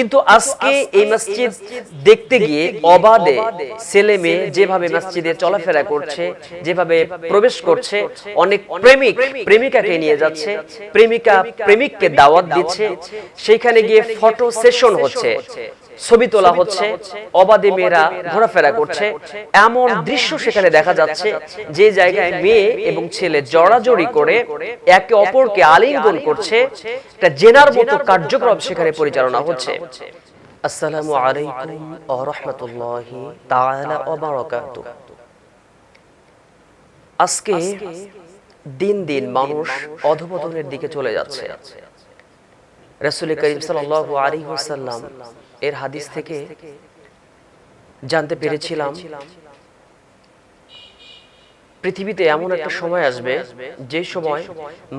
কিন্তু আজকে এই মসজিদ দেখতে গিয়ে অবাধে ছেলে মেয়ে যেভাবে মসজিদে চলাফেরা করছে যেভাবে প্রবেশ করছে অনেক প্রেমিক প্রেমিকাকে নিয়ে যাচ্ছে প্রেমিকা প্রেমিককে দাওয়াত দিচ্ছে সেইখানে গিয়ে ফটো সেশন হচ্ছে ছবি তোলা হচ্ছে অবাধে মেয়েরা ঘোরাফেরা করছে এমন দৃশ্য সেখানে দেখা যাচ্ছে যে জায়গায় মেয়ে এবং ছেলে জড়াজড়ি করে একে অপরকে আলিঙ্গন করছে একটা জেনার মতো কার্যক্রম সেখানে পরিচালনা হচ্ছে আসসালামু আলাইকুম ওয়া রাহমাতুল্লাহি তাআলা ওয়া বারাকাতুহু। আজকে দিন দিন মানুষ অধপতনের দিকে চলে যাচ্ছে। রাসূল করিম সাল্লাল্লাহু আলাইহি ওয়াসাল্লাম এর হাদিস থেকে জানতে পেরেছিলাম, পৃথিবীতে এমন একটা সময় আসবে, যে সময়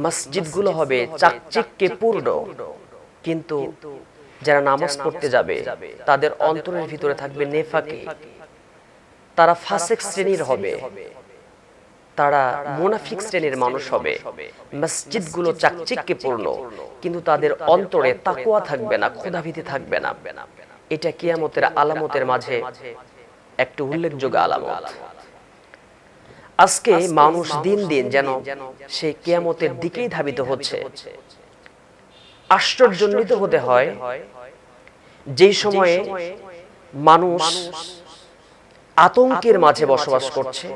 মসজিদগুলো হবে চাকচিক্যে পূর্ণ। কিন্তু যারা নামাজ পড়তে যাবে তাদের অন্তরের ভিতরে থাকবে নেফাকে। তারা ফাসেক শ্রেণির হবে। তারা মুনাফিক শ্রেণির মানুষ হবে। মসজিদগুলো চাকচিক্যে পূর্ণ কিন্তু তাদের অন্তরে তাকুয়া থাকবে না ক্ষুধাভীতি থাকবে না। এটা কিয়ামতের আলামতের মাঝে একটি উল্লেখযোগ্য আলামত। আজকে মানুষ দিন দিন যেন সেই কিয়ামতের দিকেই ধাবিত হচ্ছে। আশ্চর্যজনিত হতে হয় যেই সময়ে মানুষ আতঙ্কের মাঝে বসবাস করছে।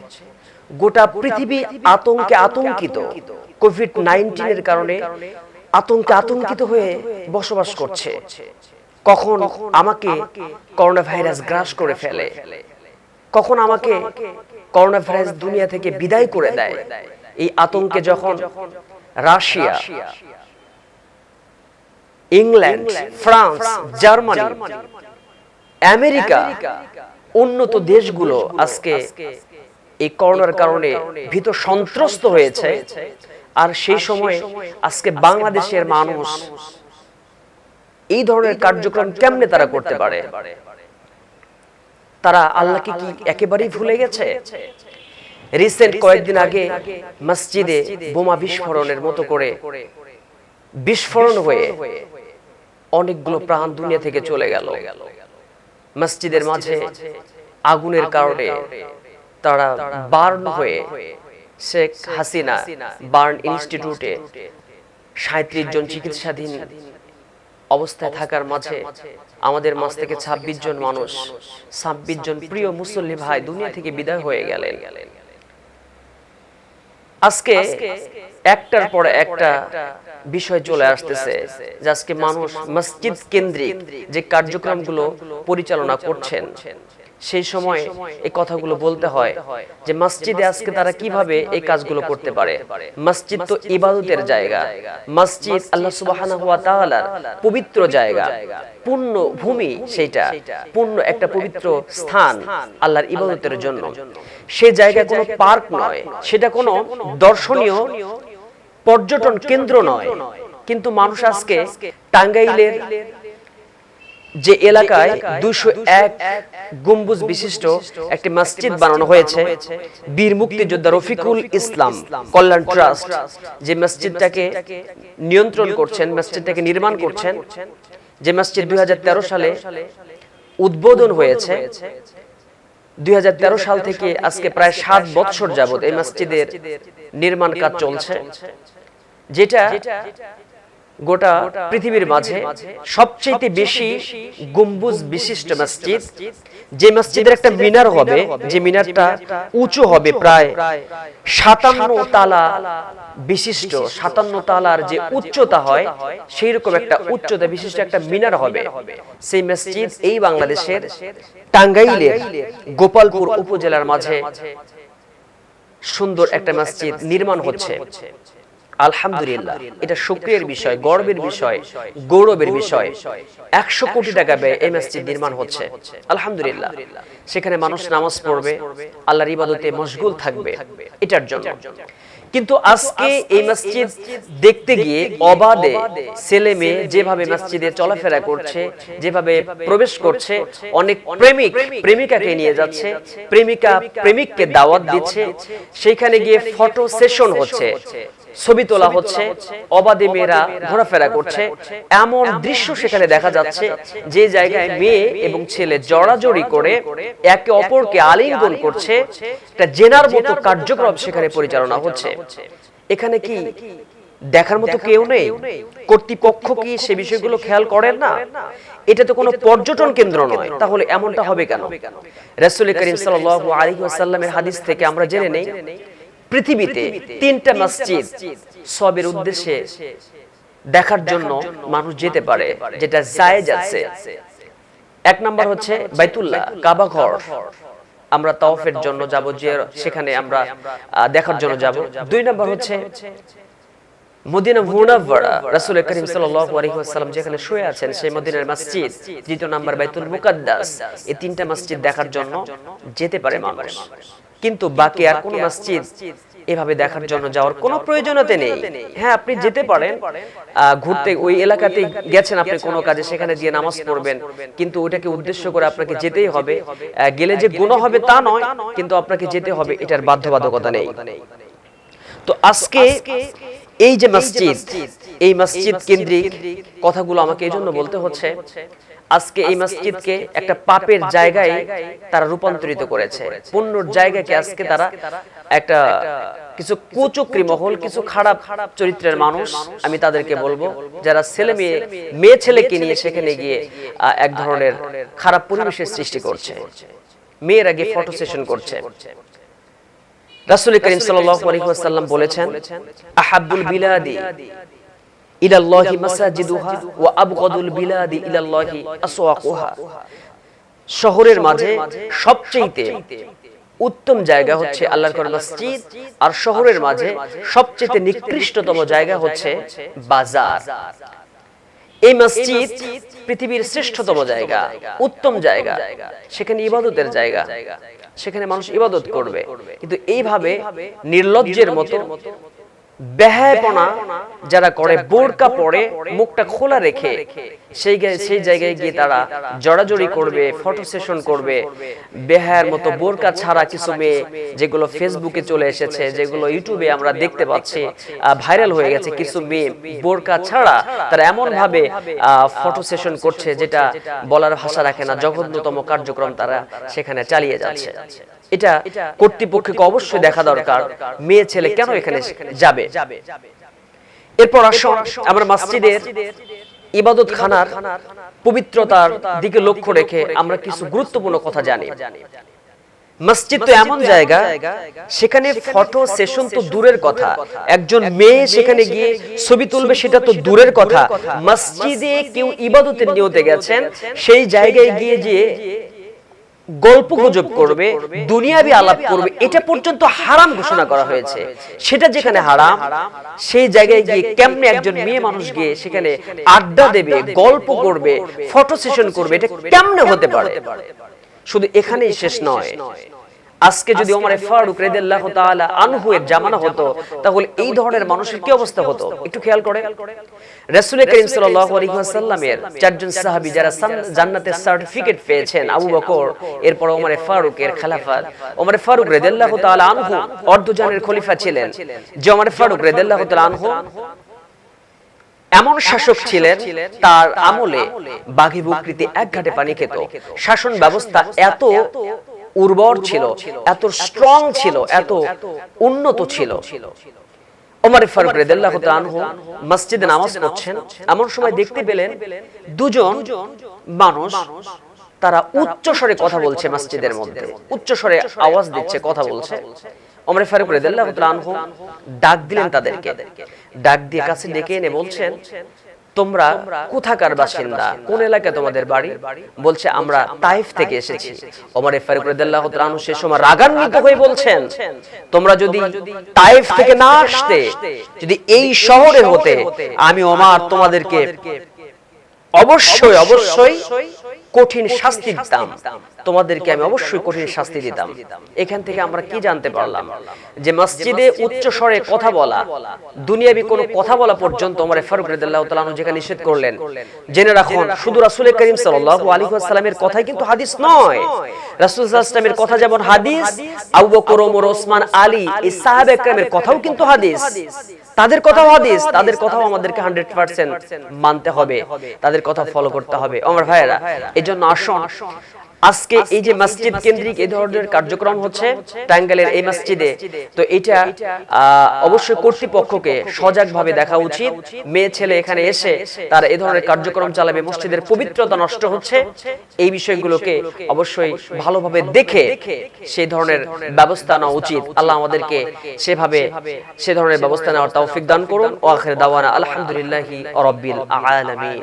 গোটা পৃথিবী আতঙ্কে আতঙ্কিত। কোভিড নাইন্টিনের কারণে আতঙ্কে আতঙ্কিত হয়ে বসবাস করছে। কখন আমাকে করোনা ভাইরাস গ্রাস করে ফেলে। কখন আমাকে করোনা ভাইরাস দুনিয়া থেকে বিদায় করে দেয়। এই আতঙ্কে যখন Russia England France Germany America উন্নত দেশগুলো আজকে এই করোনার কারণে ভীত সন্ত্রস্ত হয়েছে। আর সেই সময় আজকে বাংলাদেশের মানুষ এই ধরনের কার্যক্রম কেমনে তারা করতে পারে? তারা আল্লাহকে কি একেবারেই ভুলে গেছে? রিসেন্ট কয়েকদিন আগে মসজিদে বোমা বিস্ফোরণের মতো করে বিস্ফোরণ হয়ে অনেকগুলো প্রাণ দুনিয়া থেকে চলে গেল। মসজিদের মাঝে আগুনের কারণে তারা বার্ন হয়ে শেখ হাসিনা বার্ন ইনস্টিটিউটে সাঁত্রিশ জন চিকিৎসাধীন অবস্থায় থাকার মাঝে আমাদের মাঝ থেকে ২৬ জন মানুষ ২৬ জন প্রিয় মুসল্লি ভাই দুনিয়া থেকে বিদায় হয়ে গেলেন। আজকে একটার পর একটা বিষয় চলে আসতেছে যে আজকে মানুষ মসজিদ কেন্দ্রিক যে কার্যক্রমগুলো পরিচালনা করছেন সেই সময় এই কথাগুলো বলতে হয় যে মসজিদে আজকে তারা কীভাবে এই কাজগুলো করতে পারে? মসজিদ তো ইবাদতের জায়গা। মসজিদ আল্লাহ সুবহানাহু ওয়া তাআলার পবিত্র জায়গা। পূর্ণ ভূমি সেটা। পূর্ণ একটা পবিত্র স্থান আল্লাহর ইবাদতের জন্য। সেই জায়গা কোনো পার্ক নয়। সেটা কোনো দর্শনীয় পর্যটন কেন্দ্র নয় কিন্তু মানুষ আজকে টাঙ্গাইলের যে এলাকায় দুশো এক গম্বুজ বিশিষ্ট একটি মসজিদ বানানো হয়েছে বীর মুক্তিযোদ্ধা রফিকুল ইসলাম কল্যাণ ট্রাস্ট যে মসজিদটাকে নিয়ন্ত্রণ করছেন মসজিদটাকে নির্মাণ করছেন যে মসজিদ দুই হাজার তেরো সালে উদ্বোধন হয়েছে। দুই হাজার তেরো সাল থেকে আজকে প্রায় সাত বছর যাবত এই মসজিদের নির্মাণ কাজ চলছে। যেটা গোটা পৃথিবীর মাঝে সবচেয়ে বেশি গম্বুজ বিশিষ্ট মসজিদ যে মসজিদের একটা মিনার হবে যে মিনারটা উঁচু হবে প্রায় সাতান্ন তালা বিশিষ্ট সাতান্ন তালার যে উচ্চতা হয় সেই রকম একটা উচ্চতা বিশিষ্ট একটা মিনার হবে। সেই মসজিদ এই বাংলাদেশের টাঙ্গাইলের গোপালপুর উপজেলার মাঝে সুন্দর একটা মসজিদ নির্মাণ হচ্ছে। আলহামদুলিল্লাহ এটা শুক্রের বিষয় গর্বের বিষয় গৌরবের বিষয় একশো কোটি টাকা ব্যয় এই মসজিদ নির্মাণ হচ্ছে। আলহামদুলিল্লাহ। সেখানে মানুষ নামাজ পড়বে আল্লাহর ইবাদতে মশগুল থাকবে। এটার জন্য। কিন্তু আজকে এই মসজিদ দেখতে গিয়ে অবাধে ছেলে মেয়ে যেভাবে মসজিদে চলাফেরা করছে যেভাবে প্রবেশ করছে অনেক প্রেমিক প্রেমিকাকে নিয়ে যাচ্ছে প্রেমিকা প্রেমিককে দাওয়াত দিচ্ছে সেখানে গিয়ে ফটো সেশন হচ্ছে ছবি তোলা হচ্ছে অবাধে মেয়েরা ঘোরাফেরা করছে এমন দৃশ্য সেখানে দেখা যাচ্ছে যে জায়গায় মেয়ে এবং ছেলে জড়াজড়ি করে একে অপরকে আলিঙ্গন করছে একটা জেনার মতো কার্যক্রম সেখানে পরিচালনা হচ্ছে এখানে কি দেখার মতো কেউ নেই? কর্তৃপক্ষ কি সে বিষয়গুলো খেয়াল করেন না? এটা তো কোনো পর্যটন কেন্দ্র নয়। তাহলে এমনটা হবে কেন? রাসূল করিম সাল্লাল্লাহু আলাইহি ওয়াসাল্লামের হাদিস থেকে আমরা জেনে নেই। পৃথিবীতে তিনটা মসজিদ সবের উদ্দেশ্যে দেখার জন্য মানুষ যেতে পারে যেটা জায়েজ আছে। এক নাম্বার হচ্ছে বাইতুল্লাহ কাবা ঘর। আমরা তওফের জন্য যাব যে সেখানে আমরা দেখার জন্য যাব। দুই নম্বর হচ্ছে মদিনা মুনাওয়ারা। রাসূল করিম সাল্লাল্লাহু আলাইহি ওয়াসাল্লাম যেখানে শুয়ে আছেন সেই মদিনার মসজিদ। দ্বিতীয় নাম্বার বাইতুল মুকাদ্দাস। এই তিনটা মসজিদ দেখার জন্য যেতে পারে মানুষ। কিন্তু বাকি আর কোন মসজিদ এভাবে দেখার জন্য যাওয়ার কোনো প্রয়োজনতে নেই। হ্যাঁ আপনি যেতে পারেন। ঘুরতে ওই এলাকাতে গেছেন আপনি কোনো কাজে সেখানে গিয়ে নামাজ পড়বেন। কিন্তু ওটাকে উদ্দেশ্য করে আপনাকে যেতেই হবে। গেলে যে গুণ হবে তা নয় কিন্তু আপনাকে যেতে হবে এটার বাধ্যবাধকতা নেই। তো আজকে এই যে মসজিদ এই মসজিদ কেন্দ্রিক কথাগুলো আমাকে এই জন্য বলতে হচ্ছে আজকে এই মসজিদকে একটা পাপের জায়গায় তারা রূপান্তরিত করেছে। পুণ্যর জায়গাকে আজকে তারা একটা কিছু কুচক্রি মহল কিছু খারাপ চরিত্রের মানুষ আমি তাদেরকে বলব যারা ছেলে মেয়ে মেয়ে ছেলেকে নিয়ে সেখানে গিয়ে এক ধরনের খারাপ পরিবেশের সৃষ্টি করছে। মেয়েরা গিয়ে ফটো সেশন করছে। রাসূল করিম ওয়াসাল্লাম বলেছেন আহাব্বুল বিলাদি ইলাল্লাহি মাসাজিদুহা ওয়া আবগাদুল বিলাদি ইলাল্লাহি আসওয়াকুহা। শহরের মাঝে সবচেয়ে উত্তম জায়গা হচ্ছে আল্লাহর ঘর মসজিদ আর শহরের মাঝে সবচেয়ে নিকৃষ্টতম জায়গা হচ্ছে বাজার। এই মসজিদ পৃথিবীর শ্রেষ্ঠতম জায়গা উত্তম জায়গা সেখানে ইবাদতের জায়গা। সেখানে মানুষ ইবাদত করবে। কিন্তু এইভাবে নির্লজ্জের মতো বেহায়পনা যারা করে বোরকা পরে মুখটা খোলা রেখে সেই সেই জায়গায় গিয়ে তারা জড়াজড়ি করবে ফটো সেশন করবে বেহায়ের মতো বোরকা ছাড়া কিছু মেয়ে যেগুলো ফেসবুকে চলে এসেছে যেগুলো ইউটিউবে আমরা দেখতে পাচ্ছি ভাইরাল হয়ে গেছে কিছু মেয়ে বোরকা ছাড়া তারা এমন ভাবে ফটো সেশন করছে যেটা বলার ভাষা রাখে না জঘন্যতম কার্যক্রম তারা সেখানে চালিয়ে যাচ্ছে। এটা কর্তৃপক্ষকে অবশ্যই দেখা দরকার মেয়ে ছেলে কেন এখানে যাবে এরপর আসুন আমরা মসজিদের ইবাদত খানার পবিত্রতার দিকে লক্ষ্য রেখে আমরা কিছু গুরুত্বপূর্ণ কথা জানি। মসজিদ তো এমন জায়গা সেখানে ফটো সেশন তো দূরের কথা। একজন মেয়ে সেখানে গিয়ে ছবি তুলবে সেটা তো দূরের কথা। মসজিদে কেউ ইবাদতের নিয়তে গেছেন সেই জায়গায় গিয়ে যে গল্প গুজব করবে দুনিয়াবি আলাপ করবে এটা পর্যন্ত হারাম ঘোষণা করা হয়েছে। সেটা যেখানে হারাম সেই জায়গায় গিয়ে কেমনে একজন মেয়ে মানুষ গিয়ে সেখানে আড্ডা দেবে গল্প করবে ফটো সেশন করবে এটা কেমনে হতে পারে? শুধু এখানেই শেষ নয়। আজকে যদি ওমরে ফারুক রাদিয়াল্লাহু তাআলা আনহু এর জামানা হতো তাহলে এই ধরনের মানুষের কি অবস্থা হতো? একটু খেয়াল করে। রাসূল করিম সাল্লাল্লাহু আলাইহি ওয়াসাল্লামের চারজন সাহাবী যারা জান্নাতের সার্টিফিকেট পেয়েছেন আবু বকর এরপর ওমরে ফারুকের খেলাফত। ওমরে ফারুক রাদিয়াল্লাহু তাআলা আনহু অর্ধজানের খলিফা ছিলেন। যে ওমরে ফারুক রাদিয়াল্লাহু তাআলা আনহু এমন শাসক ছিলেন তার আমলে বাঘে বকরিতে এক ঘাটে পানি খেত। শাসন ব্যবস্থা এত উর্বর ছিল এত স্ট্রং ছিল এত উন্নত ছিল। ওমর ফারুক রাদিয়াল্লাহু তাআলা মসজিদে নামাজ পড়ছেন। এমন সময় দেখতে পেলেন দুজন মানুষ তারা উচ্চ স্বরে কথা বলছে মসজিদের মধ্যে। উচ্চ স্বরে আওয়াজ দিচ্ছে কথা বলছে। ওমর ফারুক রাদিয়াল্লাহু তাআলা ডাক দিলেন তাদেরকে। ডাক দিয়ে কাছে ডেকে এনে বলছেন তোমরা কোথাকার বাসিন্দা? কোন এলাকায় তোমাদের বাড়ি? বলছে আমরা তাইফ থেকে এসেছি। ওমর ফারুক রাদিয়াল্লাহু তাআলা সে সময় রাগান্বিত হয়ে বলছেন তোমরা যদি তাইফ থেকে না আসতে যদি এই শহরে হতে আমি ওমর তোমাদেরকে অবশ্যই অবশ্যই কঠিন শাস্তি দিতাম তোমাদেরকে আমি অবশ্যই কঠিন শাস্তি দিতাম। এখান থেকে আমরা কি জানতে পারলাম? যে মসজিদে উচ্চ স্বরে কথা বলা দুনিয়াবি কোনো কথা বলা পর্যন্ত আমার ফারুক রাদিয়াল্লাহু তাআলা যেখানে নিষেধ করলেন। জেনে রাখুন শুধু রাসূল করিম সাল্লাল্লাহু আলাইহি ওয়াসাল্লামের কথাই কিন্তু হাদিস নয়। রাসূল সাল্লাল্লাহু কথা যেমন হাদিস আবু বকর ওমর ওসমান আলী এই সাহাবা কথাও কিন্তু হাদিস। তাদের কথাও হাদিস তাদের কথাও আমাদেরকে হান্ড্রেড পার্সেন্ট মানতে হবে। তাদের কথা ফলো করতে হবে। আমার ভাইয়েরা এজন্য আসুন। আজকে এই যে মসজিদ কেন্দ্রিক এই ধরনের কার্যক্রম হচ্ছে টাঙ্গাইলের এই মসজিদে। তো এটা অবশ্যই কর্তৃপক্ষকে সজাগভাবে দেখা উচিত। মেয়ে ছেলে এখানে এসে তারা এই ধরনের কার্যক্রম চালাবে। মসজিদের পবিত্রতা নষ্ট হচ্ছে। এই বিষয়গুলোকে অবশ্যই ভালোভাবে দেখে সেই ধরনের ব্যবস্থা নেওয়া উচিত। আল্লাহ আমাদেরকে সেভাবে সে ধরনের ব্যবস্থা নেওয়ার তৌফিক দান করুন। ও আখির দাওয়ানা আলহামদুলিল্লাহি রাব্বিল আলামিন।